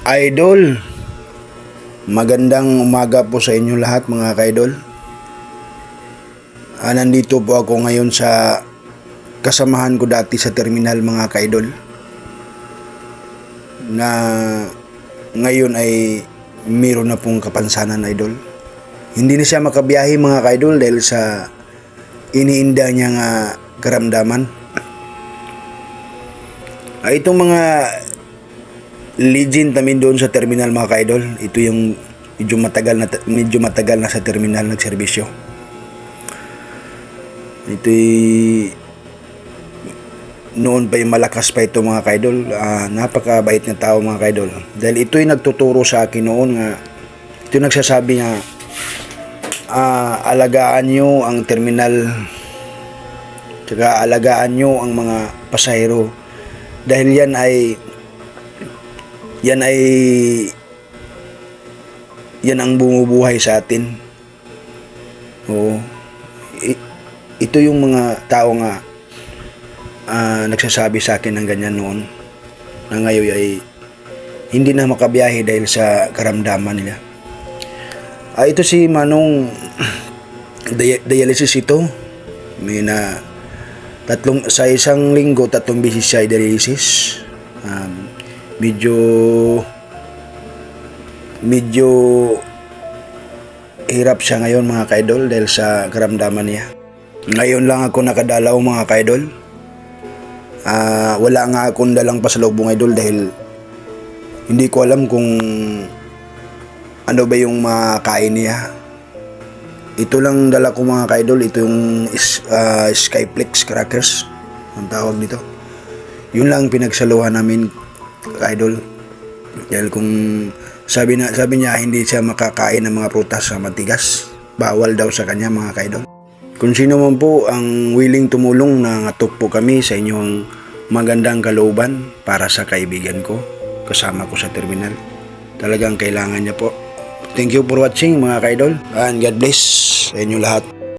Idol, magandang umaga po sa inyo lahat mga kaidol. Ah, nandito po ako ngayon sa kasamahan ko dati sa terminal mga kaidol. Na ngayon ay meron na pong kapansanan idol. Hindi na siya makabiyahe mga kaidol dahil sa iniinda niya nga karamdaman. Ah, itong mga legend namin doon sa terminal mga kaidol. Ito yung medyo matagal na medyo matagal na sa terminal nagserbisyo. Ito'y noon pa yung malakas pa ito mga kaidol. Ah, napakabait na tao mga kaidol. Dahil ito'y nagtuturo sa akin noon nga ito yung nagsasabi nga ah, alagaan nyo ang terminal tsaka alagaan nyo ang mga pasahero dahil yan ay yan ay yan ang bumubuhay sa atin. Oo. Ito yung mga tao nga ah, nagsasabi sa akin ng ganyan noon na ngayon ay hindi na makabiyahe dahil sa karamdaman nila. Ah, ito si Manong dia- dialysis ito. May na tatlong sa isang linggo tatlong beses siya dialysis. Um, medyo medyo hirap siya ngayon mga kaidol dahil sa karamdaman niya. Ngayon lang ako nakadalaw mga kaidol. Ah, wala nga akong dalang pasalubong idol dahil hindi ko alam kung ano ba yung makain niya. Ito lang dala ko mga kaidol, ito yung is, ah, Skyflex crackers ang tawag nito. Yun lang pinagsaluhan namin idol. Dahil kung sabi na sabi niya hindi siya makakain ng mga prutas sa matigas, bawal daw sa kanya mga kaidol. Kung sino man po ang willing tumulong na ngatok kami sa inyong magandang kalooban para sa kaibigan ko, kasama ko sa terminal. Talagang kailangan niya po. Thank you for watching mga kaidol and God bless sa inyo lahat.